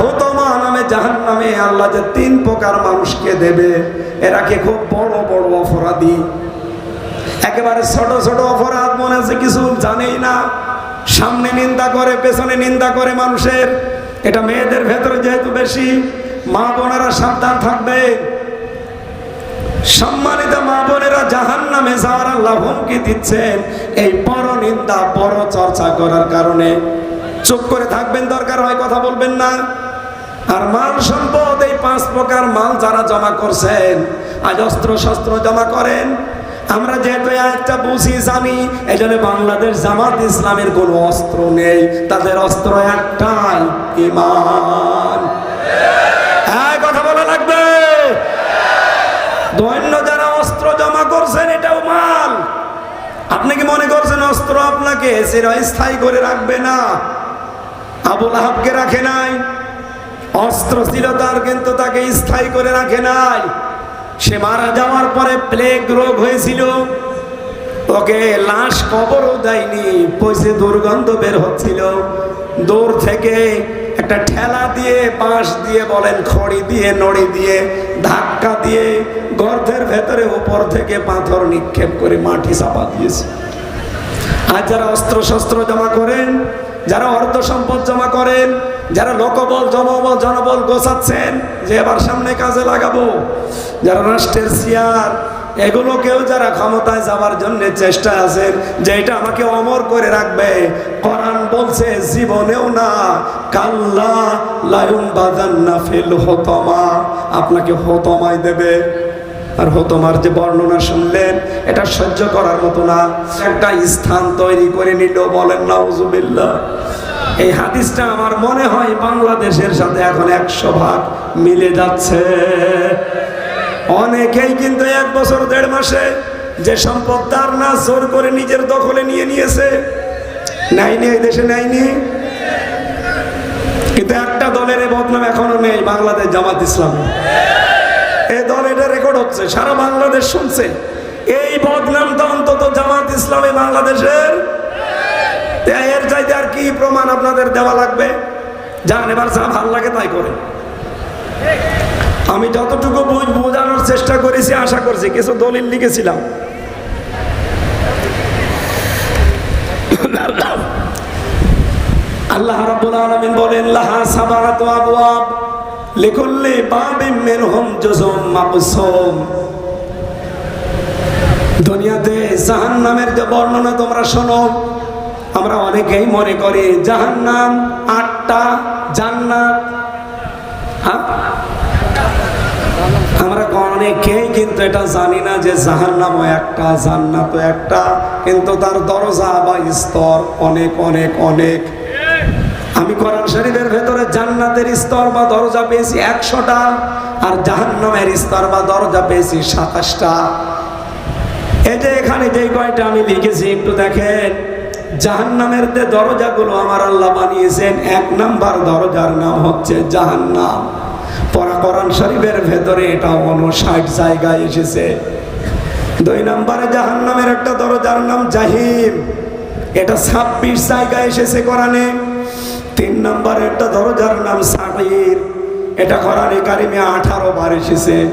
হুতমা নামে জাহান নামে আল্লাহ যে তিন প্রকার মানুষকে দেবে এরা কি খুব বড় বড় অপরাধী। একেবারে ছোট ছোট অপরাধ মনে আছে, কিছু জানেই না। সামনে নিন্দা করে, পেছনে নিন্দা করে মানুষের। এটা মেয়েদের ভেতরে যেহেতু বেশি, মা বোনেরা সাবধান থাকবে। সম্মানিত মা বোনেরা জাহান নামে যাওয়ার আল্লাহ হুমকি দিচ্ছেন এই পর নিন্দা পর চর্চা করার কারণে। চুপ করে থাকবেন, দরকার হয় কথা বলবেন না। আর মাল সম্পদ, এই পাঁচ প্রকার মাল যারা জমা করছেন, আজ অস্ত্র শস্ত্র জমা করেন। আমরা যেহেতু একটা বুঝি, জানি এই জন্য বাংলাদেশ জামাত ইসলামের কোনো অস্ত্র নেই। তাদের অস্ত্র একটাই, ইমান। হ্যাঁ কথা বলা লাগবে। দৈন্য যারা অস্ত্র জমা করছেন, এটাও মাল। আপনি কি মনে করছেন অস্ত্র আপনাকে চিরস্থায়ী করে রাখবে না? আবুল আহাবকে রাখে নাই। অস্ত্র ছিল তার কিন্তু তাকে স্থায়ী করে রাখে নাই। সে মারা যাওয়ার পরে প্লেগ রোগ হয়েছিল। ওকে লাশ কবরও দেয়নি পয়সে দুর্গন্ধ বের হচ্ছিল। দূর থেকে একটা ঠেলা দিয়ে, বাঁশ দিয়ে বলেন, খড়ি দিয়ে, নড়ি দিয়ে, ধাক্কা দিয়ে গর্তের ভেতরে উপর থেকে পাথর নিক্ষেপ করে মাটি চাপা দিয়েছে। আর যারা অস্ত্র শস্ত্র জমা করেন যারা অর্থ সম্পদ জমা করেন, যারা লোকবল, জনবল জনবল গোছাচ্ছেন, যে এবার সামনে কাজে লাগাবো। যারা রাষ্ট্রের চেয়ার, এগুলোকেও যারা ক্ষমতায় যাওয়ার জন্য চেষ্টা আছেন যে এটা আমাকে অমর করে রাখবে। কোরআন বলছে, জীবনেও না, কাল্লা লায়ুন বাজান্না ফিল হতমা। আপনাকে হতমায় দেবে। আর হতমার যে বর্ণনা শুনলেন, এটা সহ্য করার মতো না। একটা স্থান তৈরি করে নিল, বলেন, নাউজুবিল্লাহ। এই হাদিসটা আমার মনে হয় বাংলাদেশের সাথে এখন একশো ভাগ মিলে যাচ্ছে। অনেকেই কিন্তু এক বছর, দেড় মাসে যে সম্পদ তার না, জোর করে নিজের দখলে নিয়ে নিয়েছে। নেয়নি, এই দেশে নেয়নি। কিন্তু একটা দলের বদনাম এখনও নেই, বাংলাদেশ জামাত ইসলামী। এই দল এটা রেকর্ড হচ্ছে, সারা বাংলাদেশ শুনছে। এই বদনামটা অন্তত জামাত ইসলামী বাংলাদেশের। এর চাইতে আর কি প্রমাণ আপনাদের দেওয়া লাগবে? যান এবার যা ভালো লাগে তাই করে। আমি যতটুকু বুঝ বোঝানোর চেষ্টা করেছি, আশা করছি কিছু দলিল লিখেছিলাম। আল্লাহ রাব্বুল আলামিন বলেন, লাহা লিকুল্লি বাবিম মিনহুম জুজুম মাকসুম দুনিয়াতে জাহান্নামের যে বর্ণনা তোমরা শোনো, আমরা অনেকেই মনে করি জাহান্নাম আটটা জান্নাত। হ্যাঁ? আমরা অনেকেই কিন্তু এটা জানি না যে জাহান্নামও একটা, জান্নাতও একটা, কিন্তু তার দরজা বা স্তর অনেক অনেক অনেক। আমি কোরআন শরীফের ভেতরে জান্নাতের স্তর বা দরজা পেয়েছি একশোটা। আর জাহান্নামের স্তর বা দরজা পেয়েছি সাতাশটা। এই যে এখানে যে কয়টা আমি লিখেছি, একটু দেখেন। জাহান্নামের যে দরজাগুলো আমার আল্লাহ বানিয়েছেন, এক নাম্বার দরজার নাম হচ্ছে জাহান্নাম। পরা শরীফের ভেতরে এটা অনষাট জায়গায় এসেছে। দুই নম্বরে জাহান্নামের একটা দরজার নাম জাহিম। এটা ছাব্বিশ জায়গায় এসেছে কোরআনে। তিন নম্বরে একটা দরজার নাম সাহির। এটা কোরআনে কারিমে আঠারো বার এসেছে।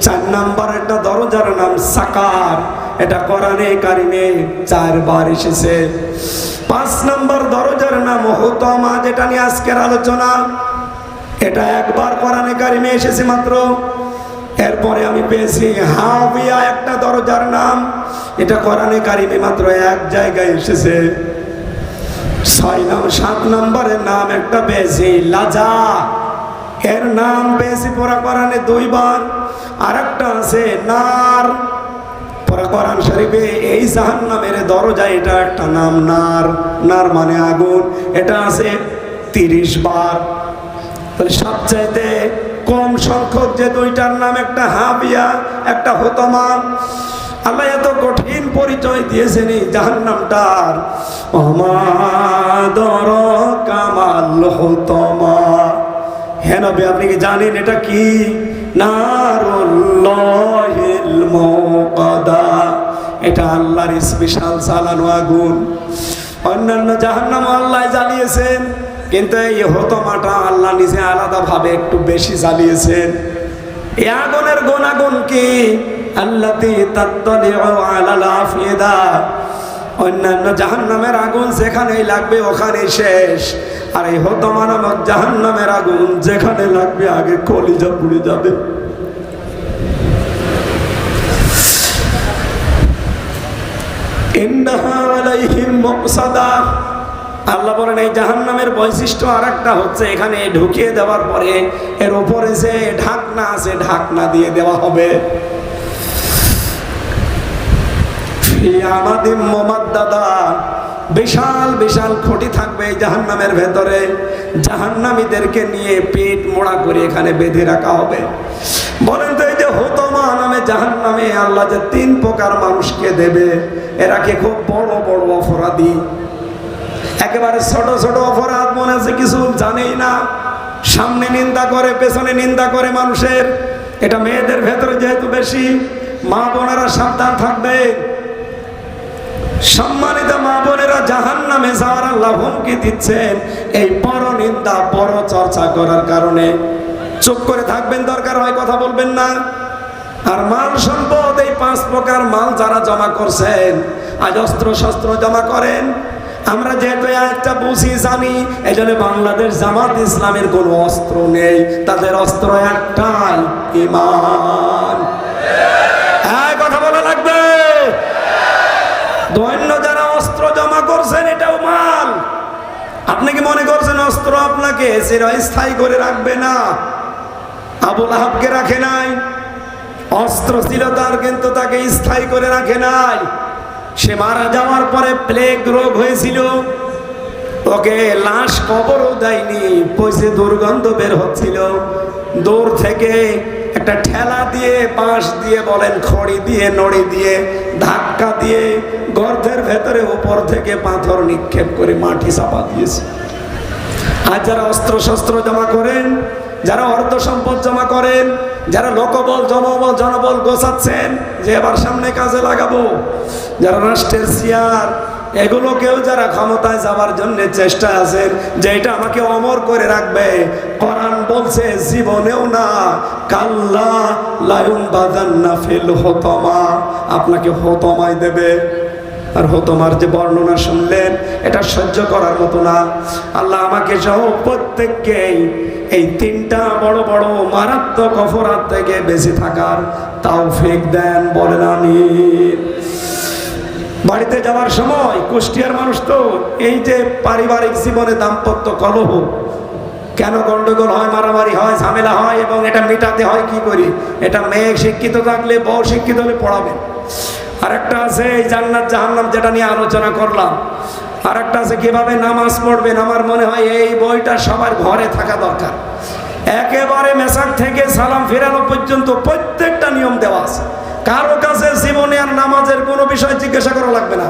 চার নম্বর একটা দরজার নাম সাকার। এটা কোরআনে কারিমে চারবার এসেছে। পাঁচ নম্বর দরজার নাম হুতমা, যেটা নিয়ে আজকের আলোচনা। এটা একবার কোরআনে কারিমে এসেছে মাত্র। এরপরে আমি পেয়েছি হাবিয়া একটা দরজার নাম। এটা কোরআনে কারিমে মাত্র এক জায়গায় এসেছে। ছয় নাম, সাত নম্বরের নাম একটা পেয়েছি, লাজা। এর নাম পেয়েছি পরা কোরআনে দুইবার। আর একটা আছে নার। পরা কোরআন শরীফে এই জাহান নামের দরজা, এটা একটা নাম নার। নার মানে আগুন। এটা আছে তিরিশ বার। তাহলে সবচাইতে কম সংখ্যক যে দুইটার নাম, একটা হাবিয়া, একটা হতমা। আল্লাহ এত কঠিন পরিচয় দিয়েছেন এই জাহান নামটার অমাদর কামাল হ্যাঁ আপনি কি জানেন এটা কি? এটা আল্লাহর স্পেশাল চালানো আগুন। অন্যান্য জাহান্নাম আল্লাহ জ্বালিয়েছেন, কিন্তু এই হতমাটা আল্লাহ নিজে আলাদাভাবে একটু বেশি জ্বালিয়েছেন। এই আগুনের গুণাগুণ কি? আল্লাতি তাত্তালিউ আলাল আফিদা। অন্যান্য জাহান্নামের আগুন যেখানেই লাগবে ওখানেই শেষ। আর এই হতমা নামক জাহান্নামের আগুন যেখানে লাগবে আগে কলিজা পুড়ে যাবে। আল্লাহ বলেন, এই জাহান্নামের বৈশিষ্ট্য আর একটা হচ্ছে, এখানে ঢুকিয়ে দেওয়ার পরে এর উপরে যে ঢাকনা আছে, ঢাকনা দিয়ে দেওয়া হবে। ফি আমাদিম দাদা, বিশাল বিশাল খুঁটি থাকবে এই জাহান্নামের ভেতরে। জাহান্নামীদেরকে নিয়ে পেট মোড়া করে এখানে বেঁধে রাখা হবে। বলেন তো এই যে হোতমা নামে জাহান্নামে আল্লাহ যে তিন প্রকার মানুষকে দেবে, এরা কি খুব বড় বড় অপরাধী? একেবারে ছোট ছোট অপরাধ মনে আছে কিছু? জানেই না। সামনে নিন্দা করে, পেছনে নিন্দা করে মানুষের। এটা মেয়েদের ভেতরে যেহেতু বেশি, মা বোনেরা সাবধান থাকবে। সম্মানিত মা বোনেরা জাহান নামে যাওয়ার আল্লাহ হুমকি দিচ্ছেন। এই পর নিন্দা পর চর্চা করার কারণে। চুপ করে থাকবেন, দরকার হয় কথা বলবেন না। আর মাল সম্পদ, এই পাঁচ প্রকার মাল যারা জমা করছেন, আজ অস্ত্র শস্ত্র জমা করেন। আমরা যেহেতু একটা বুঝি, জানি এই জন্য বাংলাদেশ জামাত ইসলামের কোনো অস্ত্র নেই। তাদের অস্ত্র একটাই, ইমান হ্যাঁ কথা বলা লাগবে দৈন্য যারা অস্ত্র জমা করছেন, এটাও মাল। আপনি কি মনে করছেন অস্ত্র আপনাকে চিরস্থায়ী করে রাখবে না? আবুল আহাবকে রাখে নাই। অস্ত্র ছিল তার কিন্তু তাকে স্থায়ী করে রাখে নাই। সে মারা যাওয়ার পরে প্লেগ রোগ হয়েছিল। ওকে লাশ কবরও দেয়নি পয়সে দুর্গন্ধ বের হচ্ছিল। দূর থেকে একটা ঠেলা দিয়ে বাঁশ দিয়ে বলেন, খড়ি দিয়ে, নড়ি দিয়ে ধাক্কা দিয়ে গর্তের ভেতরে উপর থেকে পাথর নিক্ষেপ করে মাটি চাপা দিয়েছে। আর যারা অস্ত্র শস্ত্র জমা করেন, যারা অর্থ সম্পদ জমা করেন, যারা লোকবল, জনবল জনবল গোছাচ্ছেন, যে এবার সামনে কাজে লাগাবো। যারা রাষ্ট্রের চেয়ার এগুলোকেও যারা ক্ষমতায় যাওয়ার জন্য চেষ্টা আছেন যে এটা আমাকে অমর করে রাখবে, কোরআন বলছে, জীবনেও না, কাল্লা লায়ুম বাদান্না ফিল হতমা। আপনাকে হতমায় দেবে। আর হতমার যে বর্ণনা শুনলেন, এটা সহ্য করার মতো না। আল্লাহ আমাকে সহ প্রত্যেককেই এই তিনটা বড় বড় মারাত্মক অপরাধ থেকে বেঁচে থাকার তাও ফেক দেন, বলেন আমি বাড়িতে যাওয়ার সময় কুষ্টিয়ার মানুষ তো এই যে পারিবারিক জীবনে দাম্পত্য কলহ, কেন গন্ডগোল হয়, মারামারি হয়, ঝামেলা হয় এবং এটা মেটাতে হয় কি করি? এটা মেয়ে শিক্ষিত থাকলে, বউ শিক্ষিত হলে পড়াবেন আরেকটা আছে এই জান্নাত, জাহান্নাম যেটা নিয়ে আলোচনা করলাম। আরেকটা আছে কীভাবে নামাজ পড়বেন? আমার মনে হয় এই বইটা সবার ঘরে থাকা দরকার। একেবারে মেসাক থেকে সালাম ফেরানো পর্যন্ত প্রত্যেকটা নিয়ম দেওয়া আছে। কারও কাছে জীবনে আর নামাজের কোনো বিষয় জিজ্ঞাসা করা লাগবে না।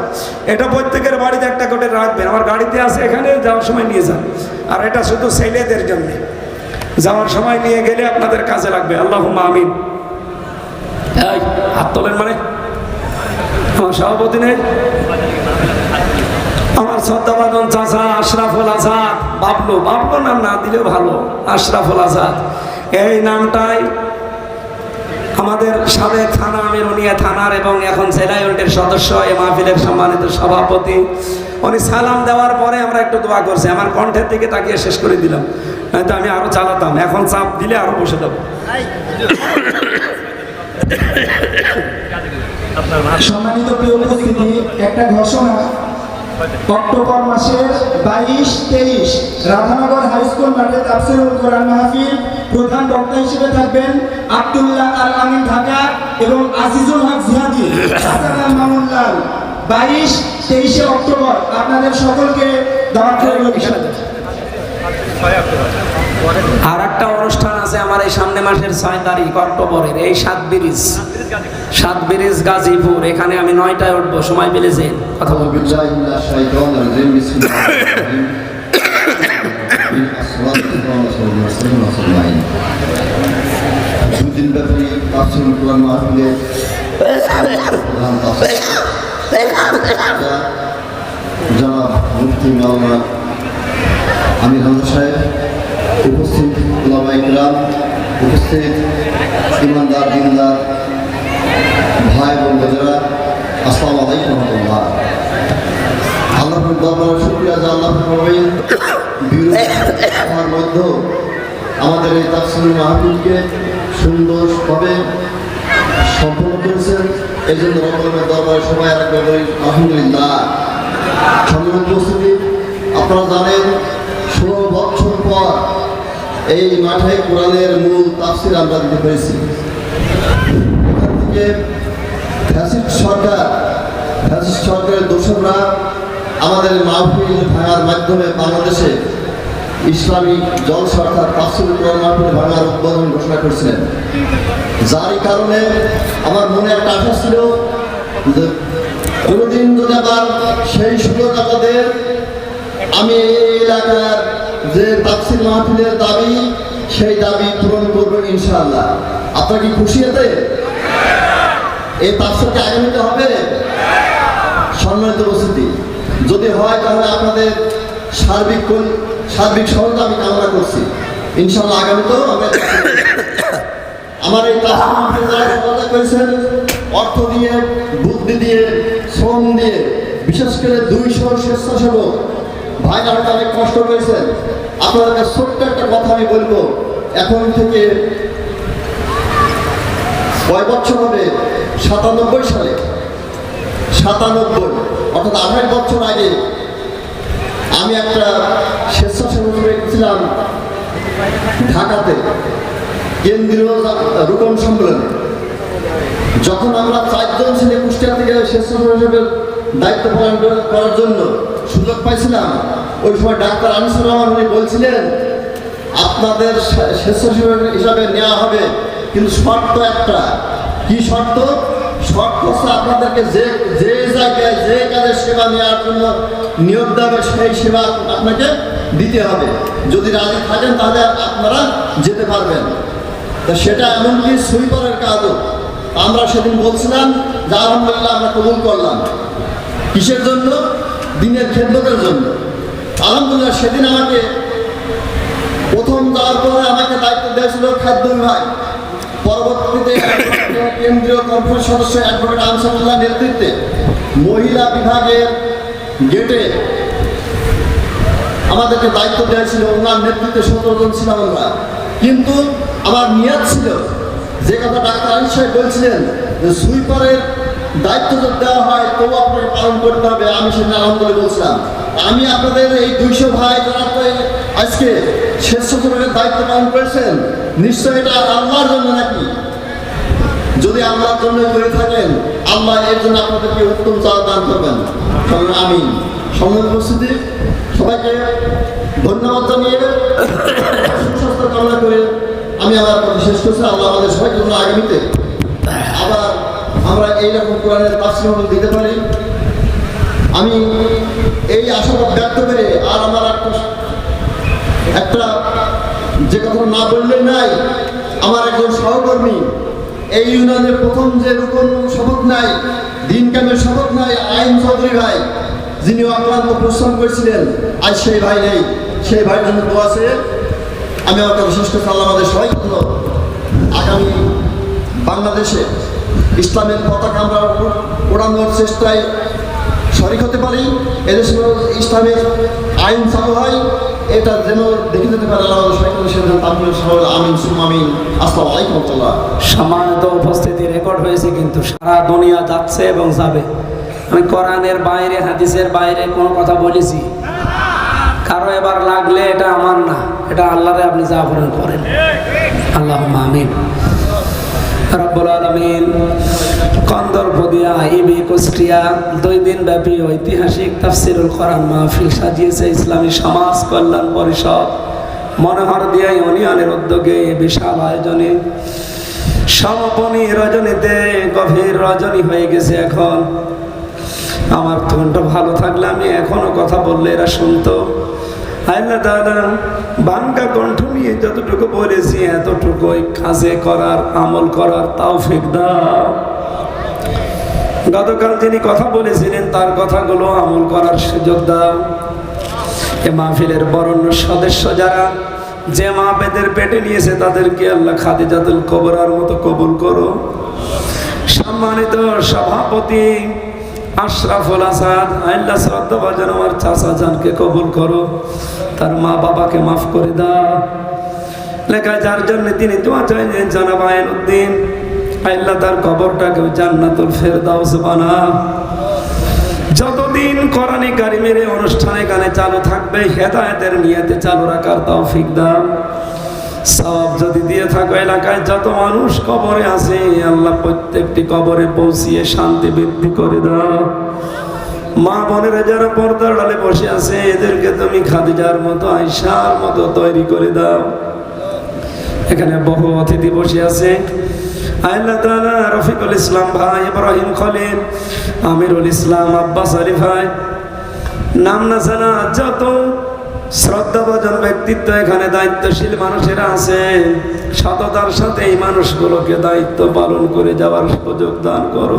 এটা প্রত্যেকের বাড়িতে একটা করে রাখবেন। আমার গাড়িতে আছে, এখানে যাওয়ার সময় নিয়ে যান। আর এটা শুধু ছেলেদের জন্য। যাওয়ার সময় নিয়ে গেলে আপনাদের কাজে লাগবে। আল্লাহ আমিন। হাত তোলেন মানে। আমার সভাপতি নেই। আমার শ্রদ্ধাবাদন চাচা আশরাফুল আজাদ। বাবলু বাবলু নাম না দিলেও ভালো। আশরাফুল আজাদ। এই নামটাই আমাদের সাবেক থানা আমিরুনিয়া থানার এবং এখন জেলা ইউনিটের সদস্য, এ মাহফিলের সম্মানিত সভাপতি। উনি সালাম দেওয়ার পরে আমরা একটু দোয়া করছি। আমার কণ্ঠের দিকে তাকিয়ে শেষ করে দিলাম। নয়তো আমি আরও চালাতাম। এখন চাপ দিলে আরও বসে দেবো সম্মানিত প্রিয় উপস্থিতি, একটা ঘোষণা অক্টোবর মাসের বাইশ, তেইশ রাধানগর হাই স্কুল মাঠে তাফসিরুল কোরআন মাহফিল প্রধান বক্তা হিসেবে থাকবেন আব্দুল্লাহ আল আমিন ঢাকা এবং আজিজুল হক জিহাদি। মামুনলাল, বাইশ, তেইশে অক্টোবর। আপনাদের সকলকে দাওয়াত আর একটা অনুষ্ঠান আছে আমার এই সামনে মাসের ছয় তারিখ, অক্টোবরের, এই সাত ব্রিজ। সাত ব্রিজ গাজীপুর, এখানে আমি নয়টায় উঠবো, সময় পেলে যে কথা বলবেন আমি ব্যাপী সাহেব উপস্থিত ওলামা ইকরাম উপস্থিত ইমানদার, দিনদার, ভাই বোন বোনেরা, আসসালামু আলাইকুম রহমতুল্লাহ। আল্লাহ দরবার শুক্রিয়া যে আল্লাহ আমার মধ্যে আমাদের এই তাফসিল মাহফিলকে সুন্দরভাবে সম্পন্ন করেছেন। এই জন্য রকমের দরবারে সবাই আরেকবার বলি, আলহামদুলিল্লাহ। সম্মান উপস্থিতি, আপনারা জানেন, ষোলো বছর পর এই মাঠে কোরআনের মূল তাফসির আমরা দিতে পেরেছি। এখান থেকে ফ্যাসিস্ট সরকার, ফ্যাসিস্ট সরকারের দোষররা আমাদের মাহফিল ভাঙার মাধ্যমে বাংলাদেশে ইসলামিক জল সরকার তাফসিল কোরআন মাহফিল ভাঙার উদ্বোধন ঘোষণা করেছিলেন। যার কারণে আমার মনে একটা আশা ছিল যে কোনোদিন যদি আবার সেই সুযোগ আমাদের আমি এই এলাকার যে তাফসিল মাহফিলের দাবি, সেই দাবি পূরণ করব ইনশাআল্লাহ। আপনার কি খুশি এতে? এই তাফসিলকে আগামীতে হবে? সম্মানিত উপস্থিতি। যদি হয়, তাহলে আপনাদের সার্বিক সার্বিক সহায়তা আমি কামনা করছি। ইনশাআল্লাহ আগামীতেও আমরা আমার এই সহায়তা করেছেন, অর্থ দিয়ে, বুদ্ধি দিয়ে, শ্রম দিয়ে, বিশেষ করে দুইশো স্বেচ্ছাসেবক ভাইরা হয়তো অনেক কষ্ট করেছেন আপনাদেরকে ছোট্ট একটা কথা আমি বলব। এখন থেকে কয় বছর হবে? সাতানব্বই সালে। সাতানব্বই, অর্থাৎ আঠাশ বছর আগে আমি একটা স্বেচ্ছাসেবক ছিলাম ঢাকাতে, কেন্দ্রীয় রূপন সম্মেলনে। যখন আমরা চারজন ছেলে কুষ্টিয়া থেকে স্বেচ্ছাসেবক দায়িত্ব পালন করার জন্য সুযোগ পাইছিলাম। ওই সময় ডাক্তার আনিসুর রহমান উনি বলছিলেন, আপনাদের স্বেচ্ছাসেবক হিসাবে নেওয়া হবে, কিন্তু শর্ত একটা। কি শর্ত? শর্ত হচ্ছে আপনাদেরকে যে যে জায়গায় যে কাজের সেবা নেওয়ার জন্য নিয়োগ দেবে সেই সেবা আপনাকে দিতে হবে। যদি রাজি থাকেন তাহলে আপনারা যেতে পারবেন। তা সেটা এমনকি সুইপারের কাজও। আমরা সেদিন বলছিলাম যে, আলহামদুলিল্লাহ, আমরা কবুল করলাম। কিসের জন্য? দিনের খেদমতের জন্য। আলহামদুলিল্লাহ, সেদিন আমাকে প্রথম যাওয়ার পরে আমাকে দায়িত্ব দিয়েছিল খাদ্য বিভাগ। পরবর্তীতে কেন্দ্রীয় কনফারেন্স সদস্য অ্যাডভোকেট আনসারুল্লাহ নেতৃত্বে মহিলা বিভাগের গেটে আমাদেরকে দায়িত্ব দেওয়া ছিল, ওনার নেতৃত্বে সতেরো জন ছিলাম আমরা। কিন্তু আমার নিয়াত ছিল, যে কথা ডাক্তার আনিস সাহেব বলছিলেন যে, সুইপারের দায়িত্ব যদি দেওয়া হয়, তবু আপনাকে পালন করতে হবে। আমি সেদিন আলহামদুলিল্লাহ বলছিলাম। আমি আপনাদের এই দুইশো ভাই যারা আজকে স্বেচ্ছাসেবকের দায়িত্ব পালন করেছেন, নিশ্চয়ই এটা আল্লাহর জন্য নাকি? যদি আল্লাহর জন্য করে থাকেন, আল্লাহ এর জন্য আপনাদেরকে উত্তম চাওয়া দান করবেন। আমি সময় উপস্থিতি, সবাইকে ধন্যবাদ জানিয়ে সুস্বাস্থ্য কামনা করে আমি আমার শেষ করছি। আল্লাহ আমাদের সবাইকে জন্য আগামীতে আমরা এইরকম কোরআনের তাসলিম দিতে পারি। আমি এই আশাবাদ ব্যক্ত করে আর আমার একটা একটা যে কথা না বললে নাই, আমার একজন সহকর্মী, এই ইউনিয়নের প্রথম যে রকম শপথ নাই, দিন কামের শপথ নাই, আইন চৌধুরী ভাই যিনি অক্লান্ত পরিশ্রম করেছিলেন আজ সেই ভাই নেই। সেই ভাইয়ের জন্য দোয়া আছে। আমি আমার কথা শেষ আল্লাহ আমাদের সবাই আগামী বাংলাদেশে ইসলামের পতাকা আমরা ওড়ানোর চেষ্টায় শরিক হতে পারি। এদেশে ইসলামের আইন চালু হয়, এটা যেন দেখে যেতে পারে সম্মানিত উপস্থিতি রেকর্ড হয়েছে কিন্তু সারা দুনিয়া যাচ্ছে এবং যাবে। আমি কোরআনের বাইরে, হাদিসের বাইরে কোনো কথা বলেছি। কারও এবার লাগলে এটা আমার না, এটা আল্লাহরে আপনি যা করেন করেন। আল্লাহ আমিন। রব্বুল আলমিন কন্দরপদিয়া ইবি কুষ্টিয়া, দুই দিন ব্যাপী ঐতিহাসিক তাফসিরুল কোরআন মাহফিল সাজিয়েছে ইসলামী সমাজ কল্যাণ পরিষদ। মনোহর দিয়া ইউনিয়নের উদ্যোগে বিশাল আয়োজনে সমাপনী রজনীতে গভীর রজনী হয়ে গেছে এখন। আমার কণ্ঠ ভালো থাকলে আমি এখনও কথা বললে এরা শুনতো। আল্লাহ দাদা, বাঙ্কা কণ্ঠ নিয়ে যতটুকু বলেছি এতটুকু ওই কাজে করার, আমল করার তাও ফেক দাও। গতকাল যিনি কথা বলেছিলেন, তার কথাগুলো আমল করার সুযোগ দাও। এ মাহফিলের বরণ্য সদস্য যারা, যে মা পেদের পেটে নিয়েছে, তাদেরকে আল্লাহ খাদিজাতুল কবরার মতো কবুল করো সম্মানিত সভাপতি আশরাফুল আসাদ আল্লাহ শ্রদ্ধা বাজান আমার চাচা জানকে কবুল করো তার মা বাবাকে মাফ করে দাও। লেখা, যার জন্য তিনি দোয়া চাইলেন, জানাব আইন উদ্দিন আল্লাহ তার কবরটাকে জান্নাতুল ফের ফেরদাউস বানা। যতদিন কোরআনী কারিমের অনুষ্ঠান এখানে চালু থাকবে, হেদায়েতের নিয়তে চালু রাখার তৌফিক দাও। সব যদি দিয়ে থাকো এলাকায়, যত মানুষ কবরে আছে, আল্লাহ প্রত্যেকটি কবরে পৌঁছিয়ে শান্তি বৃদ্ধি করে দাও। মা বোনেরা যারা পর্দার ডালে বসে আছে, এদেরকে তুমি খাদিজার মতো আয়সার মতো তৈরি করে দাও। এখানে বহু অতিথি বসে আছে। ইসলাম ভাই আমিরুল ইসলাম নাম না জানা যত ব্যক্তিত্ব এখানে দায়িত্বশীল মানুষেরা আছে, সততার সাথে এই মানুষগুলোকে দায়িত্ব পালন করে যাওয়ার সুযোগ দান করো।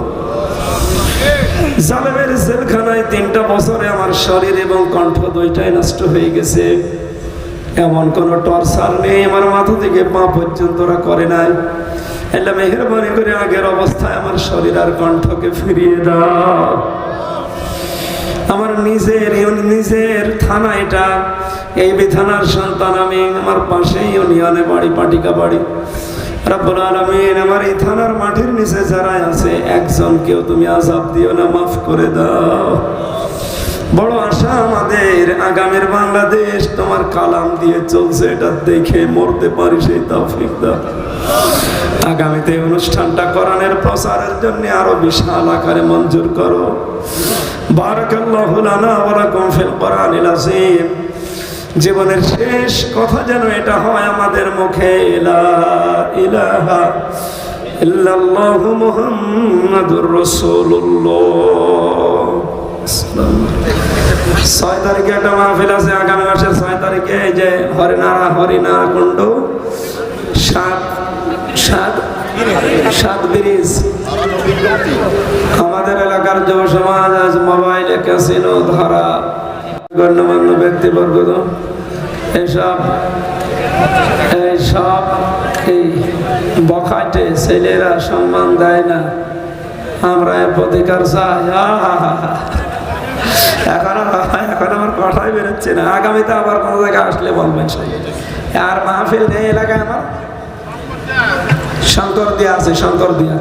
জালেমের জেলখানায় তিনটা বছরে আমার শরীর এবং কণ্ঠ দুইটাই নষ্ট হয়ে গেছে। এমন কোনো টর্চার নেই, আমার মাথা থেকে পা পর্যন্ত ওরা করে নাই। এলে মেহরবানি করে আগের অবস্থায় আমার শরীর আর কণ্ঠকে ফিরিয়ে দাও। আমার নিজের নিজের থানা এটা। এই বিথানার সন্তান আমি, আমার পাশেই ইউনিয়নে বাড়ি পাটিকা বাড়ি রাব্বুল আলামিন, আমার এই থানার মাটির নিচে যারা আছে তুমি আজাব দিও না করে দাও। বড় আশা আমাদের, আগামীর বাংলাদেশ তোমার কালাম দিয়ে চলছে, এটা দেখে মরতে পারি সেই দাও। আগামীতে অনুষ্ঠানটা কোরআনের প্রচারের জন্য আরও বিশাল আকারে মঞ্জুর করো। বারাকাল্লাহু লানা ওয়া লাকুম ফিল কোরআনিল আযীম। জীবনের শেষ কথা যেন এটা হয় আমাদের মুখে। ইলাহা ইল্লাল্লাহু মুহাম্মাদুর রাসূলুল্লাহ। ছয় তারিখে একটা মাহফিল আছে আগামী মাসের ছয় তারিখে, এই যে হরিনারা হরিনারা কুণ্ড, সাত সাত সাত ব্রিজ। আমাদের এলাকার যুব সমাজ আজ মোবাইল ক্যাসিনো ধারা গণ্যমান্য ব্যক্তিবর্গ এসব এইসব এই বখাটে ছেলেরা সম্মান দেয় না। আমরা প্রতিকার চাই! এখন এখন আমার কথাই বেরোচ্ছে না। আগামীতে আবার কোনো জায়গায় আসলে বলবেন। আর মাহফিল নেই এলাকায় আমার? শঙ্কর দিয়া আছে, শঙ্কর দিয়া।